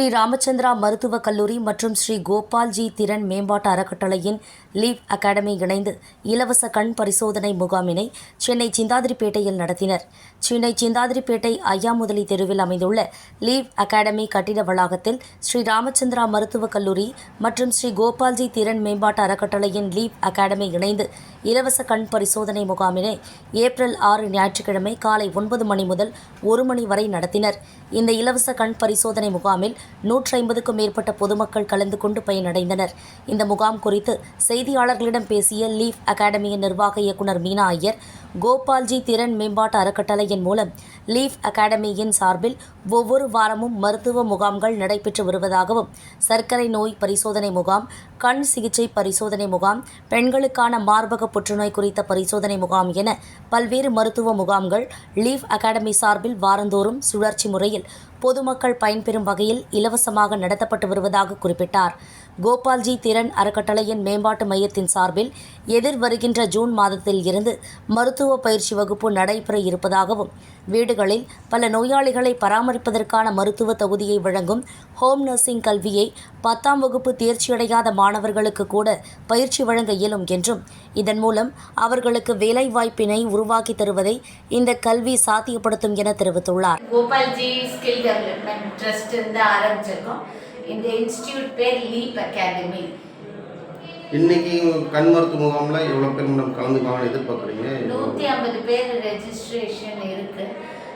ஸ்ரீ ராமச்சந்திரா மருத்துவக் கல்லூரி மற்றும் ஸ்ரீ கோபால்ஜி திறன் மேம்பாட்டு அறக்கட்டளையின் லீவ் அகாடமி இணைந்து இலவச கண் பரிசோதனை முகாமினை சென்னை சிந்தாதிரிப்பேட்டையில் நடத்தினர். சென்னை சிந்தாதிரிப்பேட்டை ஐயாமுதலி தெருவில் அமைந்துள்ள லீவ் அகாடமி கட்டிட வளாகத்தில் ஸ்ரீ ராமச்சந்திரா மருத்துவக் கல்லூரி மற்றும் ஸ்ரீ கோபால்ஜி திறன் மேம்பாட்டு அறக்கட்டளையின் லீவ் அகாடமி இணைந்து இலவச கண் பரிசோதனை முகாமினை ஏப்ரல் ஆறு ஞாயிற்றுக்கிழமை காலை ஒன்பது மணி முதல் ஒரு மணி வரை நடத்தினர். இந்த இலவச கண் பரிசோதனை முகாமில் நூற்றி ஐம்பதுக்கும் மேற்பட்ட பொதுமக்கள் கலந்து கொண்டு பயனடைந்தனர். இந்த முகாம் குறித்து செய்தியாளர்களிடம் பேசிய லீஃப் அகாடமியின் நிர்வாக இயக்குனர் மீனா ஐயர் கோபால்ஜி திறன் மேம்பாட்டு அறக்கட்டளையின் மூலம் லீஃப் அகாடமியின் சார்பில் ஒவ்வொரு வாரமும் மருத்துவ முகாம்கள் நடைபெற்று வருவதாகவும் சர்க்கரை நோய் பரிசோதனை முகாம் கண் சிகிச்சை பரிசோதனை முகாம் பெண்களுக்கான மார்பக புற்றுநோய் குறித்த பரிசோதனை முகாம் என பல்வேறு மருத்துவ முகாம்கள் லீஃப் அகாடமி சார்பில் வாரந்தோறும் சுழற்சி முறையில் பொதுமக்கள் பயன்பெறும் வகையில் இலவசமாக நடத்தப்பட்டு வருவதாக குறிப்பிட்டார். கோபால்ஜி திறன் அறக்கட்டளையின் மேம்பாட்டு மையத்தின் சார்பில் எதிர் வருகின்ற ஜூன் மாதத்தில் இருந்து மருத்துவ பயிற்சி வகுப்பு நடைபெற இருப்பதாகவும் வீடுகளில் பல நோயாளிகளை பராமரிப்பதற்கான மருத்துவ தகுதியை வழங்கும் ஹோம் நர்சிங் கல்வியை பத்தாம் வகுப்பு தேர்ச்சியடையாத மாணவர்களுக்கு கூட பயிற்சி வழங்க இயலும் என்றும் இதன் மூலம் அவர்களுக்கு வேலைவாய்ப்பினை உருவாக்கி தருவதை இந்த கல்வி சாத்தியப்படுத்தும் என தெரிவித்துள்ளார். கோபால்ஜி ஸ்கில் டெவலப்மெண்ட் ட்ரஸ்ட் இருந்து ஆரம்பிச்சிருக்கோம். இந்த இன்ஸ்டியூட் பேர் லீப் அகாடமி. இன்னைக்கு கண் மருத்துவ முகாமில் எவ்வளோ பேர் மேடம் கலந்துக்கலாம்னு எதிர்பார்க்குறீங்க? நூற்றி ஐம்பது பேர் ரெஜிஸ்ட்ரேஷன் இருக்கு.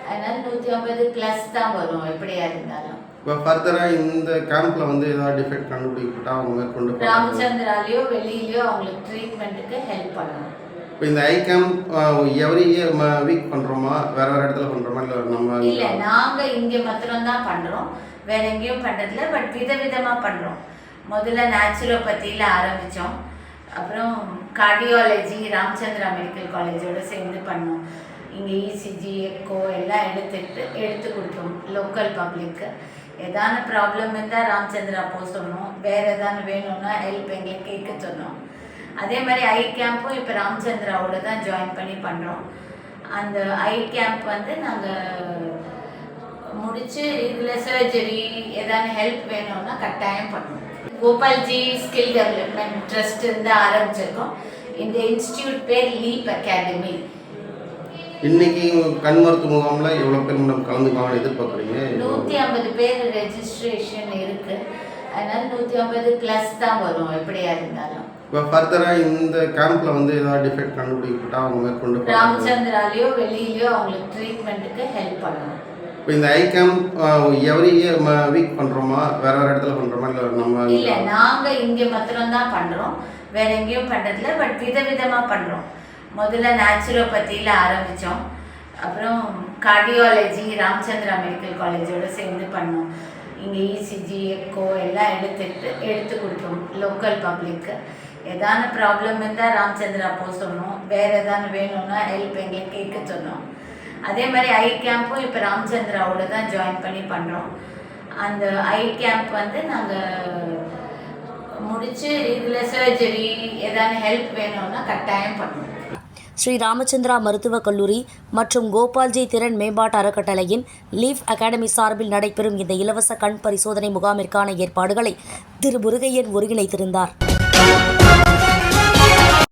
அதனால நூற்றி ஐம்பது ப்ளஸ் தான் வரும் எப்படியா இருந்தாலும். இப்போ ஃபர்தராக இந்த கேம்பில் வந்து ஏதாவது டிஃபெக்ட் கண்டுபிடிக்கப்பட்டா அவங்க மேற்கொண்டு. ராமச்சந்திராலேயோ வெளியிலயோ அவங்களுக்கு ட்ரீட்மெண்ட்டுக்கு ஹெல்ப் பண்ணணும். இப்போ இந்த ஐ கேம்ப் எவரி வீக் பண்ணுறோமா வேற வேறு இடத்துல பண்ணுறோமா இல்லை நம்ம இல்லை நாங்கள் இங்கே மாத்திரம்தான் பண்ணுறோம் வேற எங்கேயும் பண்ணுறதில்ல பட் விதவிதமாக பண்ணுறோம் முதல்ல நேச்சுரோபதியில் ஆரம்பித்தோம் அப்புறம் கார்டியாலஜி ராமச்சந்திரா மெடிக்கல் காலேஜோடு சேர்ந்து பண்ணோம். இங்கே இசிஜி எக்கோ எல்லாம் எடுத்துட்டு எடுத்து கொடுத்தோம் லோக்கல் பப்ளிக்கு ஏதான ப்ராப்ளம் இருந்தால் ராமச்சந்திரா போக சொன்னோம். வேறு ஏதானு வேணும்னா ஹெல்ப் எங்களுக்கு கேட்க சொன்னோம். அதே மாதிரி ஐ கேம்பும் இப்போ ராமச்சந்திராவோட தான் ஜாயின் பண்ணி பண்ணுறோம் அந்த ஐ கேம்ப் வந்து நாங்கள் முடிச்சு இதில் சர்ஜரி ஏதாவது ஹெல்ப் வேணும்னா கட்டாயம் பண்ணுவோம். கோபால்ஜி ஸ்கில் டெவலப்மெண்ட் ட்ரஸ்ட் இருந்து ஆரம்பிச்சிருக்கோம். இந்த இன்ஸ்டியூட் பேர் லீப் அகாடமி இன்னைக்கு கண் மருத்துவ முகாமில் எவ்வளோ பேர் மேடம் கலந்துக்கலாம்னு எதிர்பார்க்குறீங்க? நூற்றி ஐம்பது பேர் ரெஜிஸ்ட்ரேஷன் இருக்கு. அதனால நூற்றி ஐம்பது ப்ளஸ் தான் வரும் எப்படியா இருந்தாலும். இப்போ ஃபர்தராக இந்த கேம்பில் வந்து ஏதாவது டிஃபெக்ட் கண்டுபிடிக்கப்பட்டா அவங்க மேற்கொண்டு. ராமச்சந்திராலேயோ வெளியிலயோ அவங்களுக்கு ட்ரீட்மெண்ட்டுக்கு ஹெல்ப் பண்ணணும். இப்போ இந்த ஐ எவரி வீக் பண்ணுறோமா வேற வேறு இடத்துல பண்ணுறோமா இல்லை நம்ம இல்லை நாங்கள் இங்கே மாத்திரம்தான் பண்ணுறோம் வேற எங்கேயும் பண்ணுறதில்ல பட் விதவிதமாக பண்ணுறோம் முதல்ல நேச்சுரோபதியில் ஆரம்பித்தோம் அப்புறம் கார்டியாலஜி ராமச்சந்திரா மெடிக்கல் காலேஜோட சேர்ந்து பண்ணோம். இங்கே இசிஜி எக்கோ எல்லாம் எடுத்துட்டு எடுத்து கொடுத்தோம் லோக்கல் பப்ளிக்கு ஏதான ப்ராப்ளம் இருந்தால் ராமச்சந்திரா போக சொன்னோம். வேறு ஏதானு வேணும்னா ஹெல்ப் எங்களுக்கு கேட்க சொன்னோம். அதே மாதிரி ஐ கேம்பும் இப்போ ராமச்சந்திராவோட தான் ஜாயின் பண்ணி பண்ணுறோம் அந்த ஐ கேம்ப் வந்து நாங்கள் முடிச்சு இதில் சர்ஜரி ஏதாவது ஹெல்ப் வேணும்னா கட்டாயம் பண்ணுவோம். ஸ்ரீ ராமச்சந்திரா மருத்துவக் கல்லூரி மற்றும் கோபால்ஜி திறன் மேம்பாட்டு அறக்கட்டளையின் லீஃப் அகாடமி சார்பில் நடைபெறும் இந்த இலவச கண் பரிசோதனை முகாமிற்கான ஏற்பாடுகளை திரு முருகையன் ஒருங்கிணைத்திருந்தார்.